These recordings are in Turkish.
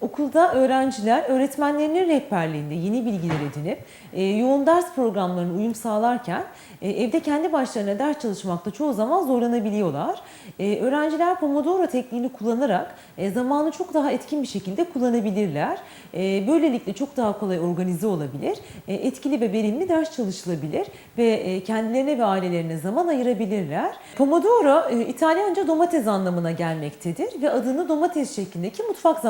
okulda öğrenciler öğretmenlerinin rehberliğinde yeni bilgiler edinip e, yoğun ders programlarına uyum sağlarken e, evde kendi başlarına ders çalışmakta çoğu zaman zorlanabiliyorlar. E, öğrenciler Pomodoro tekniğini kullanarak e, zamanı çok daha etkin bir şekilde kullanabilirler. E, böylelikle çok daha kolay organize olabilir, e, etkili ve verimli ders çalışılabilir ve e, kendilerine ve ailelerine zaman ayırabilirler. Pomodoro e, İtalyanca domates anlamına gelmektedir ve adını domates şeklindeki mutfak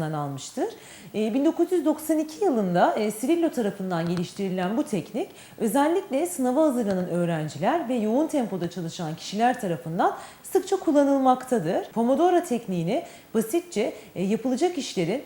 zamanlayıcısından almıştır. E, 1992 yılında e, Cirillo tarafından geliştirilen bu teknik özellikle sınava hazırlanan öğrenciler ve yoğun tempoda çalışan kişiler tarafından sıkça kullanılmaktadır. Pomodoro tekniğini basitçe e, yapılacak işlerin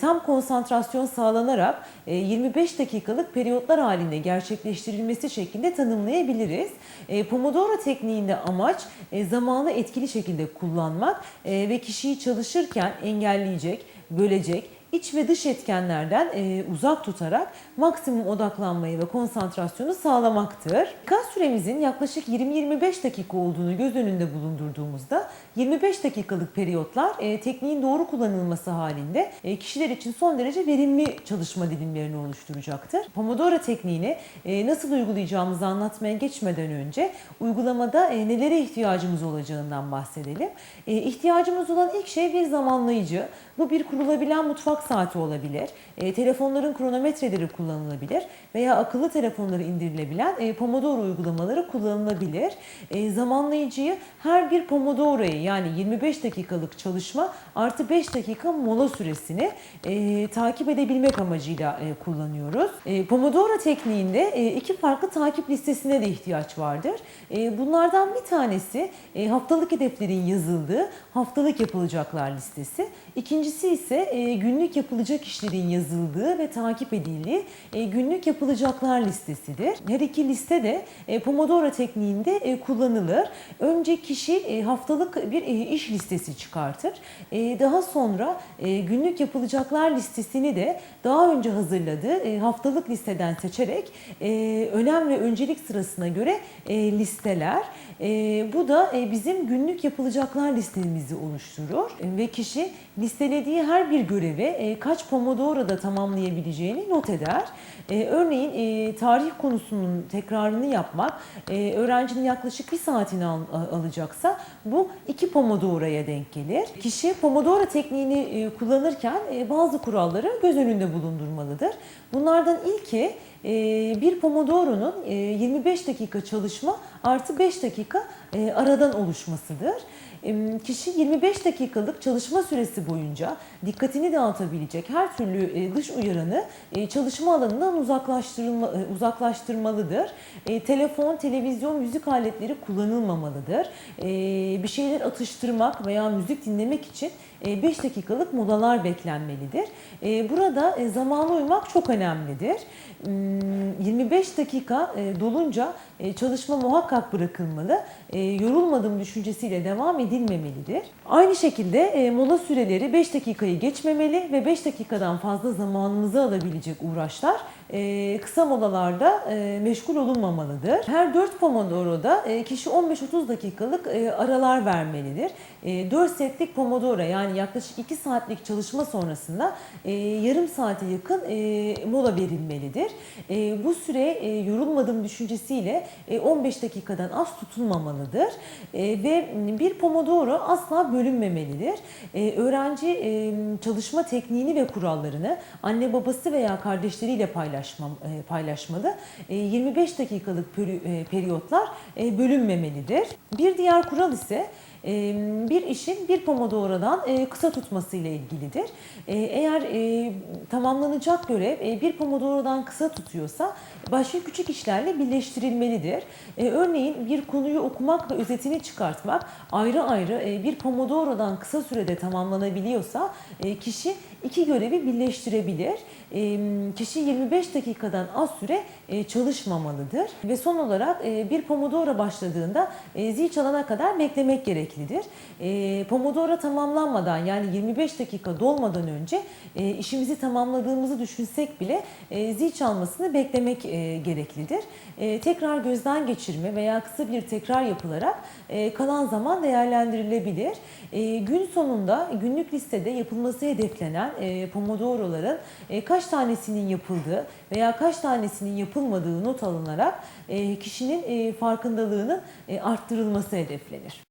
tam konsantrasyon sağlanarak e, 25 dakikalık periyotlar halinde gerçekleştirilmesi şeklinde tanımlayabiliriz. E, Pomodoro tekniğinde amaç e, zamanı etkili şekilde kullanmak e, ve kişiyi çalışırken engelleyecek, bölecek, iç ve dış etkenlerden e, uzak tutarak maksimum odaklanmayı ve konsantrasyonu sağlamaktır. Kas süremizin yaklaşık 20-25 dakika olduğunu göz önünde bulundurduğumuzda 25 dakikalık periyotlar e, tekniğin doğru kullanılması halinde e, kişiler için son derece verimli çalışma dilimlerini oluşturacaktır. Pomodoro tekniğini e, nasıl uygulayacağımızı anlatmaya geçmeden önce uygulamada e, nelere ihtiyacımız olacağından bahsedelim. E, ihtiyacımız olan ilk şey bir zamanlayıcı. Bu bir kurulabilen mutfak saati olabilir. E, telefonların kronometreleri kullanılabilir veya akıllı telefonları indirilebilen e, Pomodoro uygulamaları kullanılabilir. E, zamanlayıcıyı her bir Pomodoro'yu yani 25 dakikalık çalışma artı 5 dakika mola süresini e, takip edebilmek amacıyla e, kullanıyoruz. E, Pomodoro tekniğinde e, iki farklı takip listesine de ihtiyaç vardır. E, bunlardan bir tanesi e, haftalık hedeflerin yazıldığı haftalık yapılacaklar listesi. İkincisi ise e, günlük yapılacak işlerin yazıldığı ve takip edildiği e, günlük yapılacaklar listesidir. Her iki liste de e, Pomodoro tekniğinde e, kullanılır. Önce kişi haftalık bir iş listesi çıkartır. Daha sonra günlük yapılacaklar listesini de daha önce hazırladığı haftalık listeden seçerek önem ve öncelik sırasına göre listeler. Bu da bizim günlük yapılacaklar listemizi oluşturur ve kişi listelediği her bir görevi e, kaç Pomodoro'da tamamlayabileceğini not eder. E, örneğin e, tarih konusunun tekrarını yapmak e, öğrencinin yaklaşık bir saatini al- alacaksa bu iki Pomodoro'ya denk gelir. Kişi Pomodoro tekniğini e, kullanırken e, bazı kuralları göz önünde bulundurmalıdır. Bunlardan ilki e, bir Pomodoro'nun e, 25 dakika çalışma artı 5 dakika e, aradan oluşmasıdır. Kişi 25 dakikalık çalışma süresi boyunca dikkatini dağıtabilecek her türlü e, dış uyaranı e, çalışma alanından uzaklaştırılma, e, uzaklaştırmalıdır. Telefon, televizyon, müzik aletleri kullanılmamalıdır. Bir şeyler atıştırmak veya müzik dinlemek için 5 dakikalık molalar beklenmelidir. E, Burada e, zamana uymak çok önemlidir. Hmm, 25 dakika e, dolunca e, çalışma muhakkak bırakılmalı. E, Yorulmadım düşüncesiyle devam edilmemelidir. Aynı şekilde e, mola süreleri 5 dakikayı geçmemeli ve 5 dakikadan fazla zamanımızı alabilecek uğraşlar e, kısa molalarda e, meşgul olunmamalıdır. Her 4 Pomodoro'da e, kişi 15-30 dakikalık e, aralar vermelidir. E, 4 setlik Pomodoro yani yaklaşık 2 saatlik çalışma sonrasında e, yarım saate yakın e, mola verilmelidir. E, bu süre e, yorulmadım düşüncesiyle e, 15 dakikadan az tutulmamalıdır. E, ve bir Pomodoro asla bölünmemelidir. E, öğrenci e, çalışma tekniğini ve kurallarını anne babası veya kardeşleriyle paylaşma, e, paylaşmalı. E, 25 dakikalık peri- e, periyotlar e, bölünmemelidir. Bir diğer kural ise bir işin bir Pomodoro'dan kısa tutması ile ilgilidir. Eğer tamamlanacak görev bir Pomodoro'dan kısa tutuyorsa başka küçük işlerle birleştirilmelidir. Örneğin bir konuyu okumak ve özetini çıkartmak ayrı ayrı bir Pomodoro'dan kısa sürede tamamlanabiliyorsa kişi iki görevi birleştirebilir. Kişi 25 dakikadan az süre çalışmamalıdır ve son olarak bir Pomodoro başladığında e, zil çalana kadar beklemek gereklidir. Pomodoro tamamlanmadan yani 25 dakika dolmadan önce işimizi tamamladığımızı düşünsek bile e, zil çalmasını beklemek gereklidir. Tekrar gözden geçirme veya kısa bir tekrar yapılarak kalan zaman değerlendirilebilir. Gün sonunda günlük listede yapılması hedeflenen e, Pomodoro'ların e, kaç tanesinin yapıldığı veya kaç tanesinin yapılmadığı not alınarak e, kişinin e, farkındalığının e, arttırılması hedeflenir.